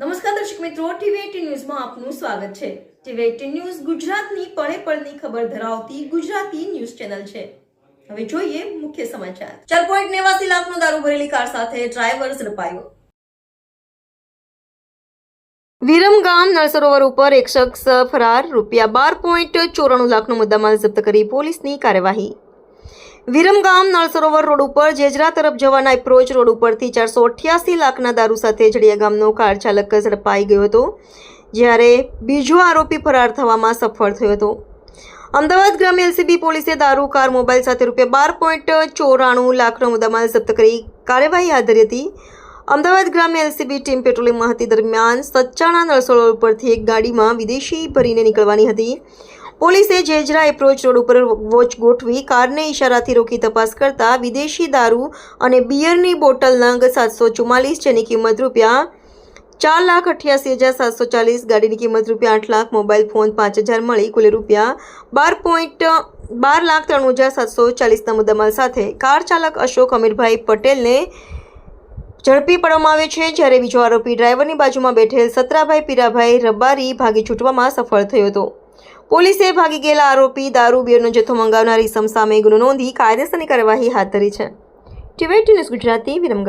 નમસ્કાર દર્શક મિત્રો ટીવી ન્યૂઝમાં આપનું સ્વાગત છે. ટીવી એટીન ન્યૂઝ ગુજરાતની પળે પળની ખબર ધરાવતી ગુજરાતી ન્યૂઝ ચેનલ છે. હવે જોઈએ મુખ્ય સમાચાર. ચાર પોઈન્ટ નેવાસી લાખનો દારૂ ભરેલી કાર સાથે ડ્રાઈવર ઝડપાયો. વિરમગામ નળ સરોવર ઉપર એક શખ્સ ફરાર, રૂપિયા બાર પોઈન્ટ ચોરાણું લાખનો મુદ્દામાલ જપ્ત કરી પોલીસની કાર્યવાહી. વિરમગામ નળ સરોવર રોડ ઉપર જેજરા તરફ જવાના એપ્રોચ રોડ ઉપરથી ચારસો અઠ્યાસી લાખના દારૂ સાથે જડિયા ગામનો કાર ચાલક ઝડપાઈ ગયો હતો, જ્યારે બીજો આરોપી ફરાર થવામાં સફળ થયો હતો. અમદાવાદ ગ્રામ્ય એલસીબી પોલીસે દારૂ, કાર, મોબાઈલ સાથે રૂપિયા બાર પોઈન્ટ ચોરાણું લાખનો મુદ્દામાલ જપ્ત કરી કાર્યવાહી હાથ ધરી હતી. અમદાવાદ ગ્રામ્ય એલસીબી ટીમ પેટ્રોલિંગ હતી દરમિયાન સચ્ચાણા નળસોળ પરથી એક ગાડીમાં વિદેશી ભરીને નીકળવાની હતી. પોલીસે જેજરા એપ્રોચ રોડ ઉપર વોચ ગોઠવી કારને ઇશારાથી રોકી તપાસ કરતા વિદેશી દારૂ અને બિયરની બોટલ નંગ સાતસો ચુમ્માલીસ જેની કિંમત રૂપિયા ચાર લાખ અઠ્યાસી હજાર સાતસો ચાલીસ, ગાડીની કિંમત રૂપિયા આઠ લાખ, મોબાઈલ ફોન પાંચ હજાર મળી, કુલ રૂપિયા બાર પોઈન્ટ બાર લાખ ત્રણ હજાર સાતસો ચાલીસના મુદ્દામાલ સાથે. કાર ચાલક અશોક અમીરભાઈ પટેલને ઝડપી પાડવામાં આવે છે, જ્યારે બીજો આરોપી ડ્રાઈવરની બાજુમાં બેઠેલ સતરાભાઈ પીરાભાઈ રબારી ભાગી છૂટવામાં સફળ થયો હતો. પોલીસે ભાગી ગયેલા આરોપી દારૂ, બિયરનો જથ્થો મંગાવનાર ઇસમ સામે ગુનો નોંધી કાયદેસરની કાર્યવાહી હાથ ધરી છે. TV news Gujarati Viramgam.